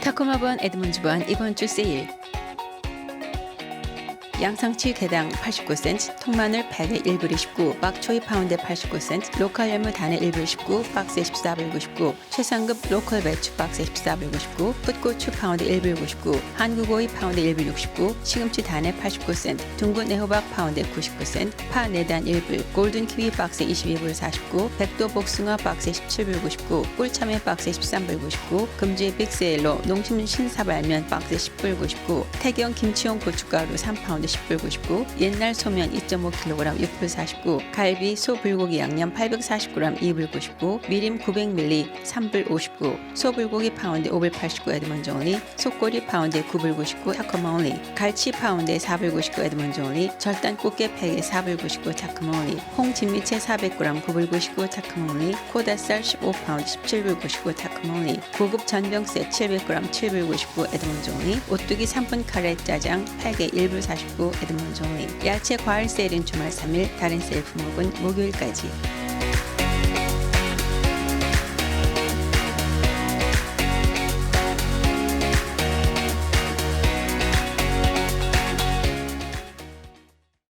타코마번 에드먼즈번 이번 주 세일. 양상치 개당 89센트, 통마늘 100에 1불 29, 막초이 파운드에 89센트, 로컬 열무 단에 1불 19, 박스에 14불 99, 최상급 로컬 배추 박스에 14불 99, 풋고추 파운드 1불 99, 한국오이 파운드 1불 69, 시금치 단에 89센트, 둥근 애호박 파운드에 99센트, 파 4단 1불, 골든 키위 박스에 22불 49, 백도 복숭아 박스에 17불 99, 꿀참외 박스에 13불 99, 금주의 빅세일로 농심 신사발면 박스에 10불 99, 태경 김치용 고춧가루 3파운드 10불 99, 옛날 소면 2.5kg 6불 49, 갈비 소 불고기 양념 840g 2불 99, 미림 900ml 3불 59, 소 불고기 파운드 5불 89 에드먼드 온리, 속꼬리 파운드에 9불 99 타코마 온리, 갈치 파운드에 4불 99 에드먼드 온리, 절단 꽃게 팩에 4불 99 타코마 온리, 홍 진미채 400g 9불 99 타코마 온리, 코다살 15파운드 17불 99 타코마 온리, 고급 전병세 700g 7불 99 에드먼드 온리, 오뚜기 3분 카레 짜장 8개 1불 49 에드먼드 온리, 야채 과일 세일은 주말 3일, 다른 세일 품목은 목요일까지.